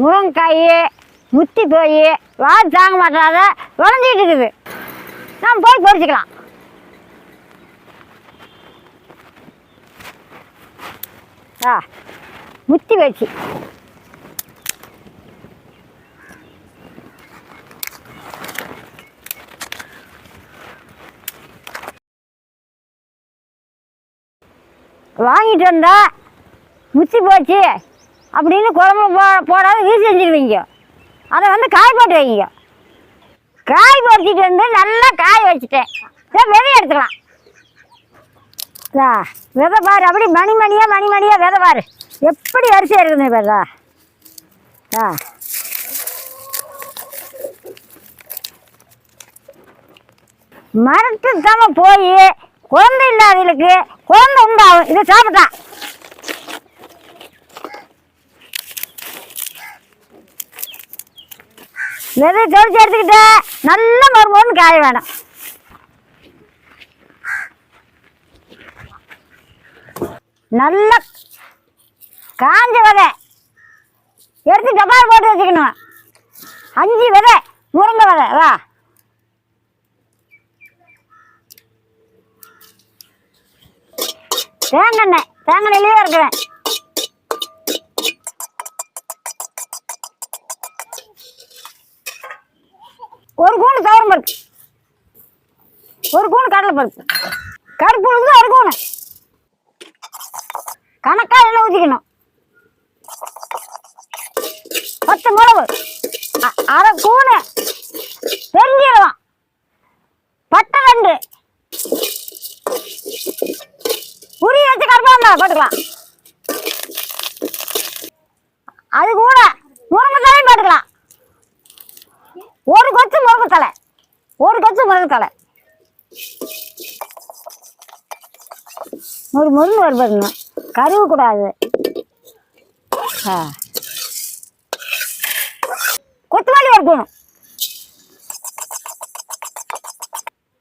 முருங்கைக்காய் முத்தி போய் வாய் தாங்க மாட்டாத விளைஞ்சிட்டு இருக்குது. நாம் போய் பொறிச்சிக்கலாம் ஆ முத்தி வச்சு. வாங்கிட்டு வந்தா முத்தி போச்சு. அப்படின்னு குழம்பு போ போடாத வீசி செஞ்சுருவீங்க அதை வந்து காய் போட்டு வைங்க. காய் பொறிச்சிட்டு வந்து நல்லா காய் வச்சுட்டேன். சரி விதை எடுத்துக்கலாம். இதா, விதை பாரு அப்படி மணி மணியாக மணி மணியாக விதை பாரு. எப்படி வரிசை இருக்குது விதை ஆ மரத்து தம போய் குழந்தை இல்லாதவங்களுக்கு குழந்தை உண்டாகும் இதை சாப்பிட்டான். நிறைய தொழிச்சு எடுத்துக்கிட்டு நல்ல மருமகன் காய வேணும். நல்ல காஞ்ச விதை எடுத்து டப்பால் போட்டு வச்சுக்கணும். அஞ்சு விதை முருங்கை விதை வா. தேங்காய் தேங்காய் நெல்லையும் இருக்கிறேன் பருப்பு. ஒரு கூணு கடலை பருப்பு. கருப்பு உளுந்து ஒரு கூணு கணக்கா எல்லாம் ஊற்றிக்கணும் பத்து மிளகு. அரை கூணு பெருஞ்சீரகம் பட்டை ரெண்டு. உரி வச்சு கருப்பாந்தா போட்டுக்கலாம். அது கூட முருங்கைத்தலையும் போட்டுக்கலாம். ஒரு கொத்து முருங்கைத்தலை ஒரு கொத்து களை ஒரு முருங்கை வருவதுங்க கருவு கூடாது ஆ. கொத்தமல்லி வறுக்கணும்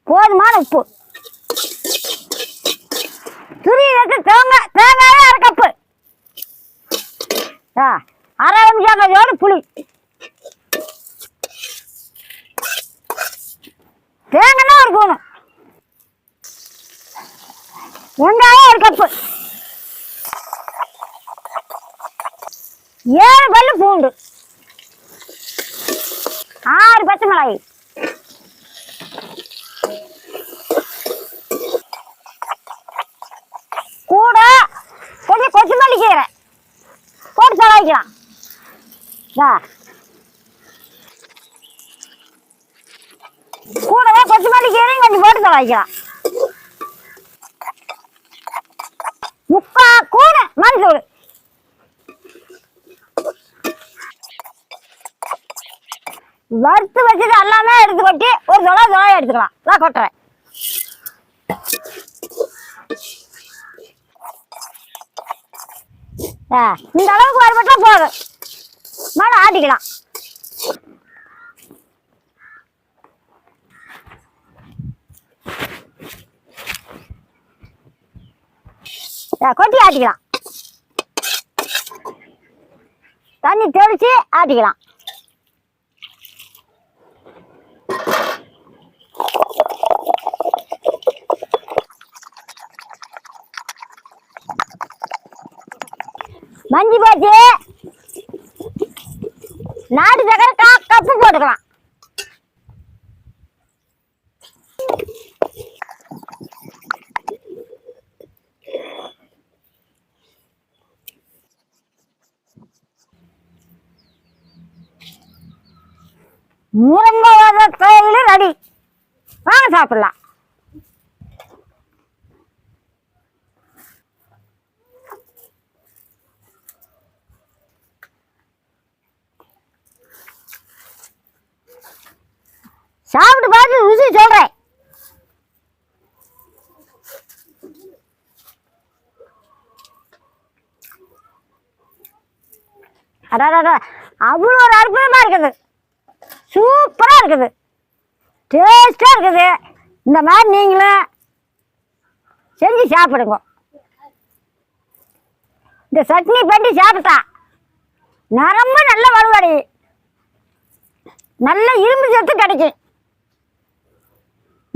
போதுமான உப்பு. துரி வச்சு தேங்காய் தேங்காயே அரை கப்பு. ஆ. அரை நிமிஷம் புளி. தேங்கன்னா ஒரு கூணும் வெங்காயம் ஒரு கப்பு. ஏழு பல்லு பூண்டு. ஆறு பச்சை மிளகாய். கூட கொஞ்சம் கொத்தமல்லி கீரை. போட்டு தடவிக்கலாம். இதா. கொத்து மல்லி கீரையும் கொஞ்சம் போட்டு தடவிக்கலாம் முக்கா கூட மஞ்சள். வறுத்து வச்சது எல்லாமே எடுத்து கொட்டி ஒரு தொலை தொலை எடுத்துக்கலாம். நான் கொட்டுறேன். இந்த அளவுக்கு வரப்பட்டா போதும். மேலே ஆட்டிக்கலாம். கொட்டி ஆட்டிக்கலாம் தண்ணி தெளிச்சு ஆட்டிக்கலாம் மஞ்சி போச்சு நாட்டு சக்கரை கப்பு போட்டுக்கலாம் முருங்கை விதை கோயில் ரெடி வாங்க சாப்பிடலாம். சாப்பிட்டு பார்த்து ருசி சொல்றேன். அடாடா அவ்வளோ ஒரு அற்புதமாக இருக்குது. சூப்பராக இருக்குது. டேஸ்ட்டாக இருக்குது. இந்த மாதிரி நீங்களும் செஞ்சு சாப்பிடுங்க. இந்த சட்னி பண்ணி சாப்பிட்டா நரம்பு நல்ல வலுவடையும் நல்ல இரும்பு சத்து கிடைக்கும்.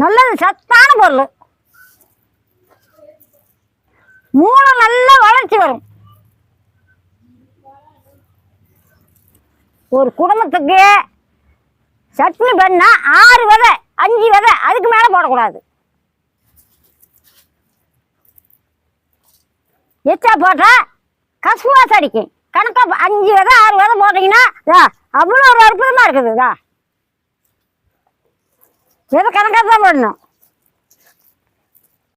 நல்லது சத்தான பொருள். மூளை நல்ல வளர்ச்சி வரும். ஒரு குடும்பத்துக்கு சட்னி பண்ணா ஆறு விதை அஞ்சு விதை அதுக்கு மேலே போடக்கூடாது. எச்சா போட்டால் கசுவாசம் அடிக்கும். கணக்காக அஞ்சு விதை ஆறு விதை போட்டிங்கன்னா அவ்வளோ ஒரு அற்புதமாக இருக்குதுதா எதுவும் கணக்காக தான் போடணும்?